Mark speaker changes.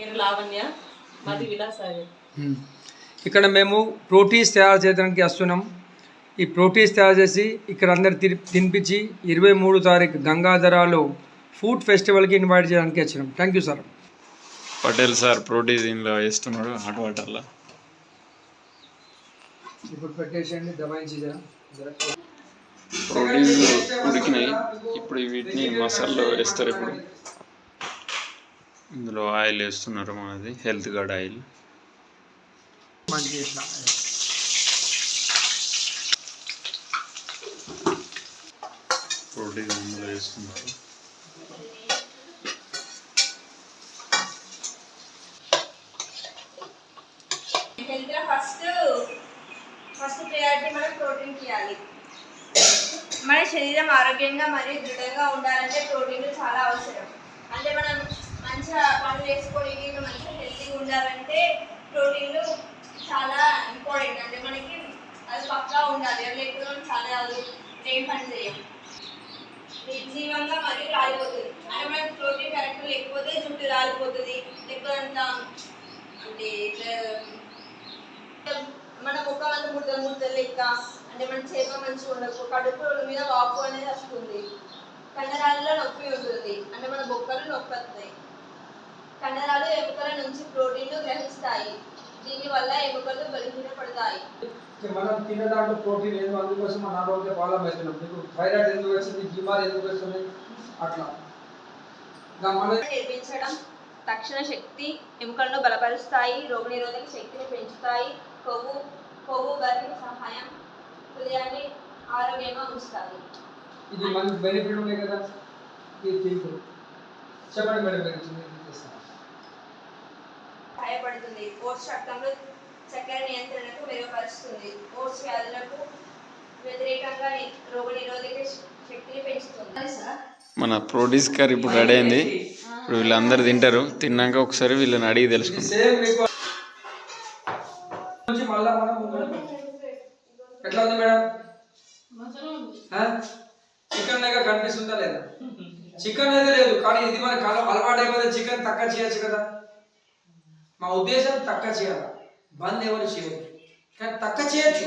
Speaker 1: పేరు లావణ్య మాది విలాసాగర్
Speaker 2: మ్మ్. ఇక్కడ మేము ప్రోటీన్స్ తయారు చేయడానికి వస్తున్నాం. ఈ ప్రోటీన్స్ తయారు చేసి ఇక్కడ అందరు తిని తినిపించి ఇరవై మూడు తారీఖు గంగాధరాలో ఫుడ్ ఫెస్టివల్కి ఇన్వైట్ చేయడానికి వచ్చినాం. Thank you sir.
Speaker 3: Patel sir protein దీనిలో వేస్తున్నాడు హాట్ వాటర్లో.
Speaker 2: ఇప్పుడు పెట్టేసేయండి దబాయించి
Speaker 3: ఉడికినాయి. ఇప్పుడు వీటిని మసాలాలో వేస్తారు ఇప్పుడు. ఇందులో ఆయిల్ వేస్తున్నారు మనది హెల్త్ గార్డ్ ఆయిల్. ప్రోటీన్ ఇందులో వేస్తున్నారు.
Speaker 4: హెల్త్ ఫస్ట్ ఫస్ట్ ప్రయారిటీ మనం ప్రోటీన్ ఇవ్వాలి. మన శరీరం ఆరోగ్యంగా మరియు దృఢంగా ఉండాలంటే ప్రోటీన్ చాలా అవసరం. అంటే మనం చేసుకొని నేను మంచిగా హెల్తీగా ఉండాలంటే ప్రోటీన్లు చాలా ఇంపార్టెంట్. అంటే మనకి అది పక్కా ఉండాలి. లేకపోతే మనం చాలా ఏం పని చేయం. నిర్జీవంగా మరియు రాలిపోతుంది. అంటే మనకి ప్రోటీన్ కరెక్ట్ లేకపోతే జుట్టు రాలిపోతుంది. లేకపోతే అంత అంటే ఇట్లా మన ముఖం అంతా ముద్దలు ముద్ద లెక్క అంటే మన చేప మంచిగా ఉండదు కడుపు మీద వాపు అనేది వస్తుంది. కండరాల్లో నొప్పి ఉంటుంది. అంటే మన బొక్కలు నొప్పి వస్తాయి. కండరాలు ఎముకల నుంచి ప్రోటీన్లు గ్రహిస్తాయి. దీనివల్ల ఎముకలు బలహీనపడతాయి.
Speaker 2: మనం తిన్న దాంట్లో ప్రోటీన్ లేదు అందుకోసం మన ఆరోగ్య పాలం అవుతున్నాం మీకు థైరాయిడ్ ఎందుకు వచ్చింది బీమార్ ఎందుకు వస్తుంది అట్లా.
Speaker 4: నిర్మించడం తక్షణ శక్తి ఎముకలను బలపరుస్తాయి రోగనిరోధక శక్తిని పెంచుతాయి. కొవ్వు కొవ్వు బరువు సహాయం హృదయాన్ని ఆరోగ్యంగా ఉంచుతాయి.
Speaker 2: ఇది మనకి బెనిఫిట్ ఉన్నాయి కదా? చెప్పండి మేడం
Speaker 4: సహాయపడుతుంది ఓట్స్ రక్తంలో చక్కెర నియంత్రణకు మెరుగుపరుస్తుంది ఓట్స్ వ్యాధులకు వ్యతిరేకంగా ని- రోగనిరోధక శ- శక్తిని పెంచుతుంది.
Speaker 3: మన ప్రోటీస్ కర్రీ ఇప్పుడు రెడీ అయింది. ఇప్పుడు వీళ్ళందరూ తింటారు. తిన్నాక ఒకసారి వీళ్ళని అడిగి తెలుసుకుందాం.
Speaker 2: సేమ్ మీకు. నుంచి మళ్ళా మనం ముందుకు ఎట్లా ఉంది మేడం? చికెన్ లాగా కనిపిస్తుందా లేదా? చికెన్ అయితే లేదు కానీ ఇది మన కాలం అలవాటు అయిపోతే చికెన్ తక్కువ చేయొచ్చు కదా. మా ఉద్దేశం తక్కువ చేయాలి? బంద్ ఎవరు చేయొచ్చు కానీ తక్కువ చేయొచ్చు.